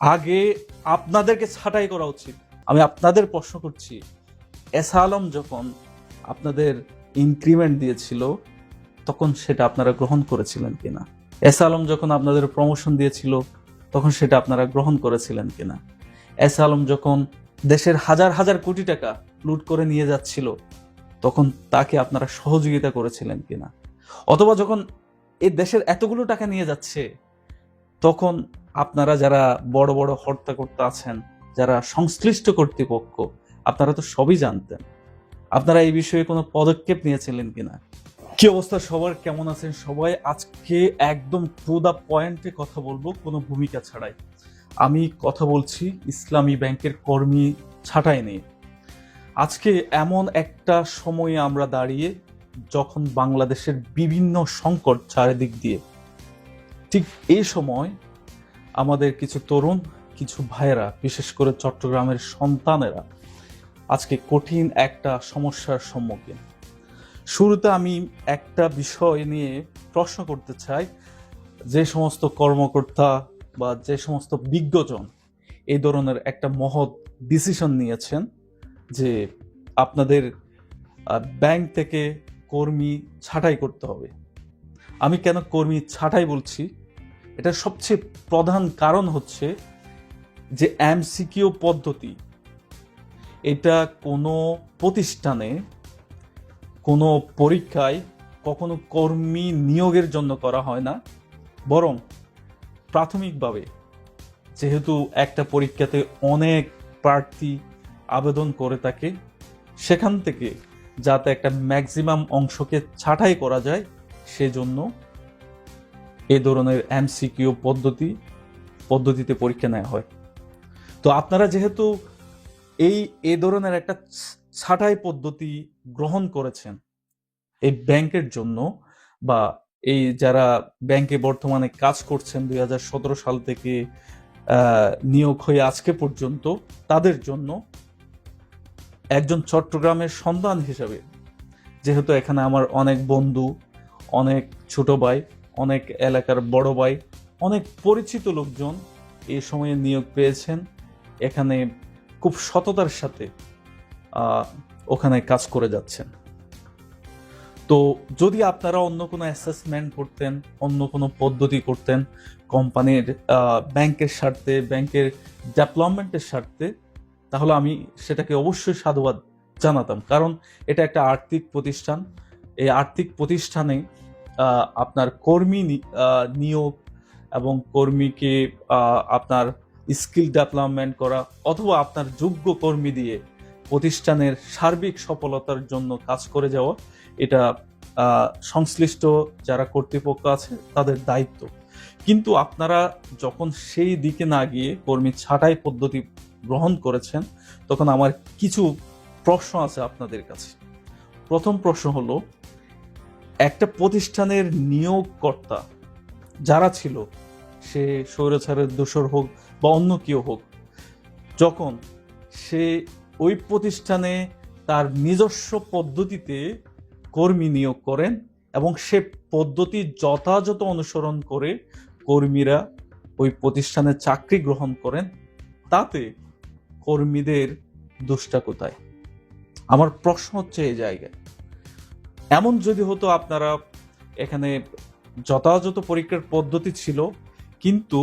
আগে আপনাদেরকে ছাঁটাই করা উচিত। আমি আপনাদের প্রশ্ন করছি, এস আলম যখন আপনাদের ইনক্রিমেন্ট দিয়েছিল, তখন সেটা আপনারা গ্রহণ করেছিলেন কিনা? এস আলম যখন আপনাদের প্রমোশন দিয়েছিল, তখন সেটা আপনারা গ্রহণ করেছিলেন কিনা? এস আলম যখন দেশের হাজার হাজার কোটি টাকা লুট করে নিয়ে যাচ্ছিল, তখন তাকে আপনারা সহযোগিতা করেছিলেন কিনা? অথবা যখন এই দেশের এতগুলো টাকা নিয়ে যাচ্ছে তখন আপনারা যারা বড় বড় হর্তাকর্তা আছেন, যারা সংশ্লিষ্ট কর্তৃপক্ষ, আপনারা তো সবই জানতেন। আপনারা এই বিষয়ে কোনো পদক্ষেপ নিয়েছিলেন কিনা? কি অবস্থা? সবার কেমন আছেন সবাই? আজকে একদম টু দা পয়েন্টে কথা বলব, কোনো ভূমিকা ছাড়াই। আমি কথা বলছি ইসলামী ব্যাংকের কর্মী ছাঁটাই নিয়ে। আজকে এমন একটা সময়ে আমরা দাঁড়িয়ে, যখন বাংলাদেশের বিভিন্ন সংকট চারিদিক দিয়ে ঠিক এই সময় আমাদের কিছু তরুণ, কিছু ভাইয়েরা, বিশেষ করে চট্টগ্রামের সন্তানেরা আজকে কঠিন একটা সমস্যার সম্মুখীন। শুরুতে আমি একটা বিষয় নিয়ে প্রশ্ন করতে চাই। যে সমস্ত কর্মকর্তা বা যে সমস্ত বিজ্ঞজন এই ধরনের একটা মহৎ ডিসিশন নিয়েছেন যে আপনাদের ব্যাংক থেকে কর্মী ছাঁটাই করতে হবে। আমি কেন কর্মী ছাঁটাই বলছি? এটার সবচেয়ে প্রধান কারণ হচ্ছে যে এমসিকিউ পদ্ধতি, এটা কোনো প্রতিষ্ঠানে, কোনো পরীক্ষায় কখনো কর্মী নিয়োগের জন্য করা হয় না। বরং প্রাথমিকভাবে যেহেতু একটা পরীক্ষাতে অনেক প্রার্থী আবেদন করে থাকে, সেখান থেকে যাতে একটা ম্যাক্সিমাম অংশকে ছাঁটাই করা যায়, সেজন্য এ ধরনের এমসিকিউ পদ্ধতি, পদ্ধতিতে পরীক্ষা নেওয়া হয়। তো আপনারা যেহেতু এই এ ধরনের একটা ছাঁটাই পদ্ধতি গ্রহণ করেছেন এই ব্যাংকের জন্য বা এই যারা ব্যাংকে বর্তমানে কাজ করছেন দুই হাজার সতেরো সাল থেকে নিয়োগ হয়ে আজকে পর্যন্ত, তাদের জন্য একজন চট্টগ্রামের সন্তান হিসাবে, যেহেতু এখানে আমার অনেক বন্ধু, অনেক ছোট ভাই অনেক এলাকার বড় ভাই, অনেক পরিচিত লোকজন এ সময়ে নিয়োগ পেয়েছেন। এখানে খুব সততার সাথে ওখানে কাজ করে যাচ্ছেন। তো যদি আপনারা অন্য কোনো অ্যাসেসমেন্ট করতেন, অন্য কোনো পদ্ধতি করতেন, কোম্পানির ব্যাংকের স্বার্থে, ব্যাংকের ডেভেলপমেন্টের স্বার্থে, তাহলে আমি সেটাকে অবশ্যই সাধুবাদ জানাতাম। কারণ এটা একটা আর্থিক প্রতিষ্ঠান। এই আর্থিক প্রতিষ্ঠানে আপনার কর্মী নিয়োগ এবং কর্মীকে আপনার স্কিল ডেভেলপমেন্ট করা অথবা আপনার যোগ্য কর্মী দিয়ে প্রতিষ্ঠানের সার্বিক সফলতার জন্য কাজ করে যাওয়া, এটা সংশ্লিষ্ট যারা কর্তৃপক্ষ আছে তাদের দায়িত্ব। কিন্তু আপনারা যখন সেই দিকে না গিয়ে কর্মী ছাঁটাই পদ্ধতি গ্রহণ করেছেন, তখন আমার কিছু প্রশ্ন আছে আপনাদের কাছে। প্রথম প্রশ্ন হলো একটা প্রতিষ্ঠানের নিয়োগকর্তা, যারা ছিল, সে স্বৈরাচারের দোষর হোক বা অন্য কেউ হোক, যখন সে ওই প্রতিষ্ঠানে তার নিজস্ব পদ্ধতিতে কর্মী নিয়োগ করেন এবং সে পদ্ধতি যথাযথ অনুসরণ করে কর্মীরা ওই প্রতিষ্ঠানে চাকরি গ্রহণ করেন, তাতে কর্মীদের দোষটা কোথায়? আমার প্রশ্ন হচ্ছে এই জায়গায়। এমন যদি হতো আপনারা এখানে যথাযথ পরীক্ষার পদ্ধতি ছিল, কিন্তু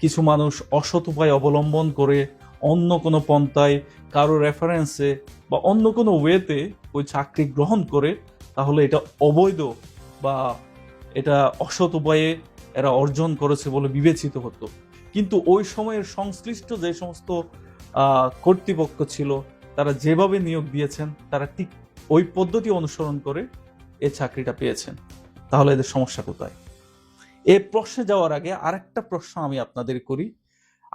কিছু মানুষ অসৎ উপায় অবলম্বন করে অন্য কোনো পন্থায় কারও রেফারেন্সে বা অন্য কোনো ওয়েতে ওই চাকরি গ্রহণ করে, তাহলে এটা অবৈধ বা এটা অসৎ উপায়ে এরা অর্জন করেছে বলে বিবেচিত হতো। কিন্তু ওই সময়ের সংশ্লিষ্ট যে সমস্ত কর্তৃপক্ষ ছিল, তারা যেভাবে নিয়োগ দিয়েছেন, তারা ঠিক ওই পদ্ধতি অনুসরণ করে এই চাকরিটা পেয়েছেন। তাহলে এদের সমস্যা কোথায়? এ প্রশ্নে যাওয়ার আগে আরেকটা প্রশ্ন আমি আপনাদের করি।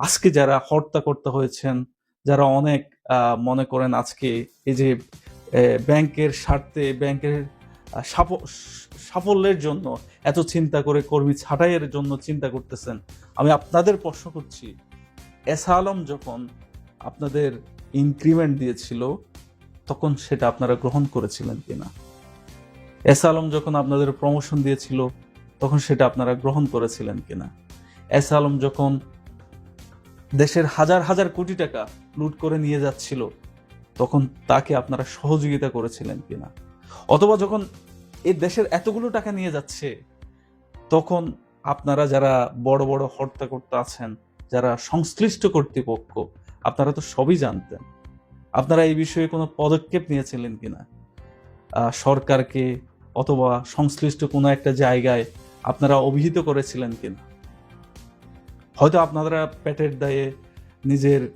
আজকে যারা হর্তাকর্তা হয়েছেন, যারা অনেক মনে করেন আজকে এই যে ব্যাংকের স্বার্থে, ব্যাংকের সাফল্যের জন্য এত চিন্তা করে কর্মী ছাঁটাইয়ের জন্য চিন্তা করতেছেন, আমি আপনাদের প্রশ্ন করছি, এস আলম যখন আপনাদের ইনক্রিমেন্ট দিয়েছিল তখন সেটা আপনারা গ্রহণ করেছিলেন কিনা। এস আলম যখন আপনাদের প্রমোশন দিয়েছিল, তখন সেটা আপনারা গ্রহণ করেছিলেন কিনা। এস আলম যখন দেশের হাজার হাজার কোটি টাকা লুট করে নিয়ে যাচ্ছিল, তখন তাকে আপনারা সহযোগিতা করেছিলেন কিনা। অথবা যখন এই দেশের এতগুলো টাকা নিয়ে যাচ্ছে, তখন আপনারা যারা বড় বড় হর্তাকর্তা আছেন, যারা সংশ্লিষ্ট কর্তৃপক্ষ, আপনারা তো সবই জানতেন। আপনারা এই বিষয়ে কোনো পদক্ষেপ নিয়েছিলেন কিনা? সরকারকে অথবা সংশ্লিষ্ট কোনো একটা জায়গায় আপনারা অভিহিত করেছিলেন কিনা? হয়তো আপনারা পেটের দায়ে নিজের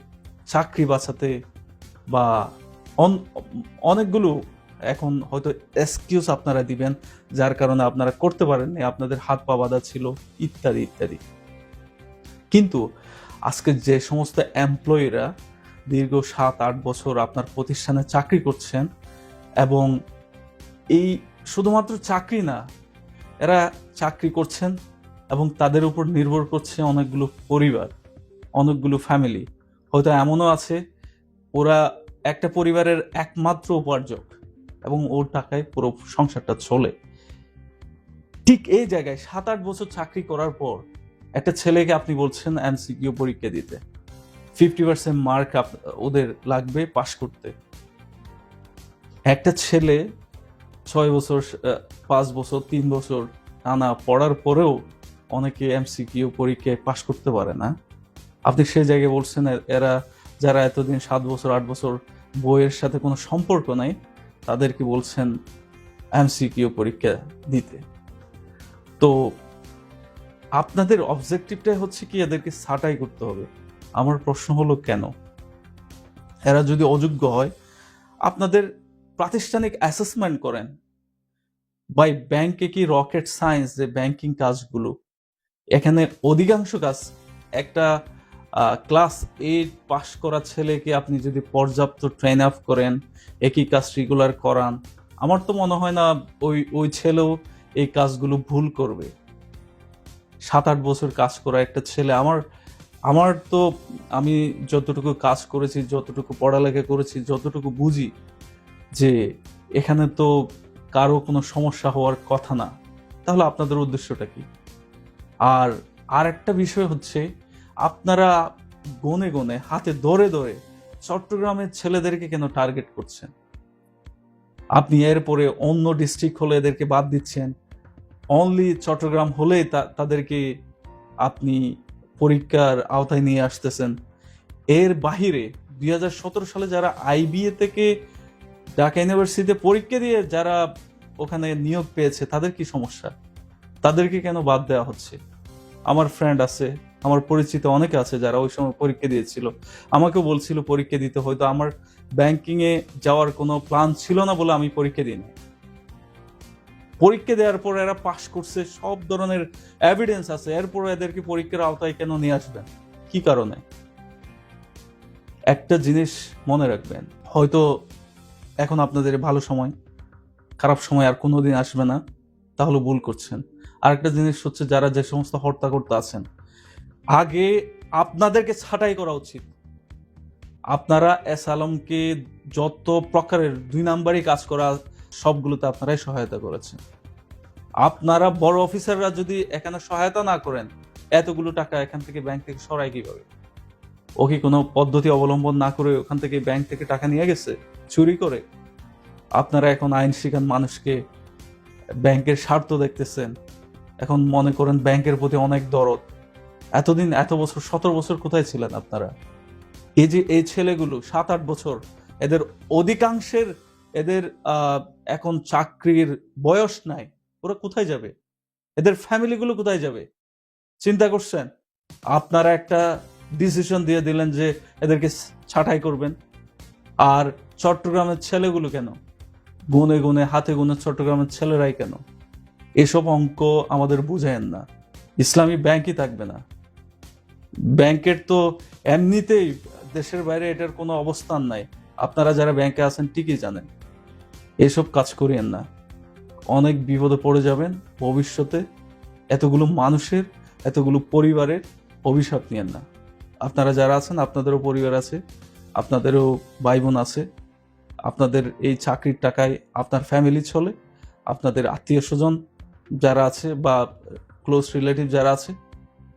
চাকরি বাঁচাতে বা অন- অনেকগুলো এখন হয়তো এক্সকিউজ আপনারা দিবেন, যার কারণে আপনারা করতে পারেননি, আপনাদের হাত পা বাঁধা ছিল, ইত্যাদি ইত্যাদি। কিন্তু আজকে যে সমস্ত এমপ্লয়িরা দীর্ঘ সাত, আট বছর আপনার প্রতিষ্ঠানে চাকরি করছেন এবং এই শুধুমাত্র চাকরি না, এরা চাকরি করছেন এবং তাদের উপর নির্ভর করছে অনেকগুলো পরিবার, অনেকগুলো ফ্যামিলি হয়তো এমনও আছে, ওরা একটা পরিবারের একমাত্র উপার্জক এবং ওর টাকায় পুরো সংসারটা চলে। ঠিক এই জায়গায় সাত, আট বছর চাকরি করার পর একটা ছেলেকে আপনি বলছেন এমসিকিউ পরীক্ষা দিতে। ফিফটি পার্সেন্ট মার্ক ওদের লাগবে পাশ করতে। একটা ছেলে ছয় বছর পাঁচ বছর, তিন বছর টানা পড়ার পরেও অনেকে এমসিকিউ পরীক্ষায় পাশ করতে পারে না। আপনি সেই জায়গায় বলছেন এরা যারা এতদিন সাত বছর, আট বছর বইয়ের সাথে কোনো সম্পর্ক নাই, তাদেরকে বলছেন এমসিকিউ পরীক্ষা দিতে। তো আপনাদের অবজেক্টিভটাই হচ্ছে কি এদেরকে ছাঁটাই করতে হবে। আমার প্রশ্ন হলো কেন? এরা যদি অযোগ্য হয়, আপনাদের প্রাতিষ্ঠানিক অ্যাসেসমেন্ট করেন। বাই ব্যাংকে কি রকেট সায়েন্স যে ব্যাংকিং কাজগুলো? এখানে অধিকাংশ কাজ একটা ক্লাস এইট পাশ করা ছেলেকে আপনি যদি পর্যাপ্ত ট্রেন আপ করেন, একই কাজ রেগুলার করান, আমার তো মনে হয় না ওই ওই ছেলেও এই কাজগুলো ভুল করবে। সাত আট বছর কাজ করা একটা ছেলে, আমার আমার তো আমি যতটুকু কাজ করেছি, যতটুকু পড়ালেখা করেছি, যতটুকু বুঝি যে এখানে তো কারও কোনো সমস্যা হওয়ার কথা না, তাহলে আপনাদের উদ্দেশ্যটা কি? আর আর একটা বিষয় হচ্ছে, আপনারা গনে গনে, হাতে ধরে ধরে চট্টগ্রামের ছেলেদেরকে কেন টার্গেট করছেন? আপনি এরপরে অন্য ডিস্ট্রিক্ট হলে এদেরকে বাদ দিচ্ছেন অনলি চট্টগ্রাম হলেই তাদেরকে আপনি পরীক্ষার আওতায় নিয়ে আসতেছেন। এর বাহিরে দুই হাজার সতেরো সালে যারা আইবিএ থেকে ঢাকা ইউনিভার্সিটিতে পরীক্ষা দিয়ে যারা ওখানে নিয়োগ পেয়েছে, তাদের কি সমস্যা? তাদেরকে কেন বাদ দেওয়া হচ্ছে? আমার ফ্রেন্ড আছে, আমার পরিচিত অনেকে আছে যারা ওই সময় পরীক্ষা দিয়েছিল। আমাকে বলছিল পরীক্ষা দিতে, হয়তো আমার ব্যাংকিং এ যাওয়ার কোনো প্ল্যান ছিল না বলে আমি পরীক্ষা দিই না পরীক্ষা দেওয়ার পর এরা পাশ করছে, সব ধরনের এভিডেন্স আছে। এরপর এদেরকে পরীক্ষার আওতায় কেন নিয়ে আসবেন? কি কারণে? একটা জিনিস মনে রাখবেন, হয়তো এখন আপনাদের ভালো সময়, খারাপ সময় আর কোনো দিন আসবে না, তাহলে ভুল করছেন। আরেকটা জিনিস হচ্ছে যারা যে সমস্ত হত্যা করতে আছেন, আগে আপনাদেরকে ছাঁটাই করা উচিত। আপনারা এস আলমকে যত প্রকারের, দুই নাম্বারই কাজ করা সবগুলোতে আপনারাই সহায়তা করেছেন। আপনারা বড় অফিসাররা যদি এখানে সহায়তা না করেন, এতগুলো টাকা এখান থেকে ব্যাংক থেকে সরাই কীভাবে? ও কি কোনো পদ্ধতি অবলম্বন না করে ওখান থেকে ব্যাংক থেকে টাকা নিয়ে গেছে, চুরি করে? আপনারা এখন আইন শিখান মানুষকে ব্যাংকের স্বার্থ দেখতেছেন। এখন মনে করেন ব্যাংকের প্রতি অনেক দরদ। এতদিন, এত বছর, সতেরো বছর কোথায় ছিলেন আপনারা? এই যে এই ছেলেগুলো, সাত আট বছর, এদের অধিকাংশের এদের এখন চাকরির বয়স নাই, ওরা কোথায় যাবে? এদের ফ্যামিলিগুলো কোথায় যাবে? চিন্তা করছেন? আপনারা একটা ডিসিশন দিয়ে দিলেন যে এদেরকে ছাঁটাই করবেন। আর চট্টগ্রামের ছেলেগুলো কেন? গুনে গুনে, হাতে গুনে চট্টগ্রামের ছেলেরাই কেন? এসব অঙ্ক আমাদের বুঝেন না। ইসলামী ব্যাংকই থাকবে না। ব্যাংকের তো এমনিতেই দেশের বাইরে এটার কোনো অবস্থান নাই। আপনারা যারা ব্যাংকে আছেন ঠিকই জানেন। এসব কাজ করিয়েন না। অনেক বিপদে পড়ে যাবেন, ভবিষ্যতে এতগুলো মানুষের, এতগুলো পরিবারের অভিশাপ নিয়েন না। আপনারা যারা আছেন, আপনাদেরও পরিবার আছে, আপনাদেরও ভাই বোন আছে, আপনাদের এই চাকরির টাকায় আপনার ফ্যামিলি চলে, আপনাদের আত্মীয় স্বজন যারা আছে বা ক্লোজ রিলেটিভ যারা আছে,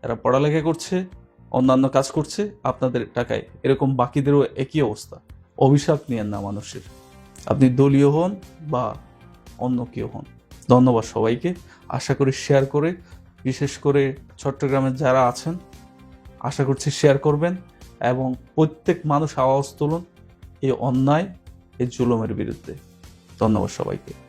এরা পড়ালেখা করছে, অন্যান্য কাজ করছে, আপনাদের টাকায়। এরকম বাকিদেরও একই অবস্থা। অভিশাপ নিয়েন না মানুষের। আপনি দলীয় হন বা অন্য কেউ হন। ধন্যবাদ সবাইকে। আশা করি শেয়ার করে, বিশেষ করে চট্টগ্রামের যারা আছেন, আশা করছি শেয়ার করবেন এবং প্রত্যেক মানুষ আওয়াজ তুলুন এই অন্যায়, এই জুলুমের বিরুদ্ধে। ধন্যবাদ সবাইকে।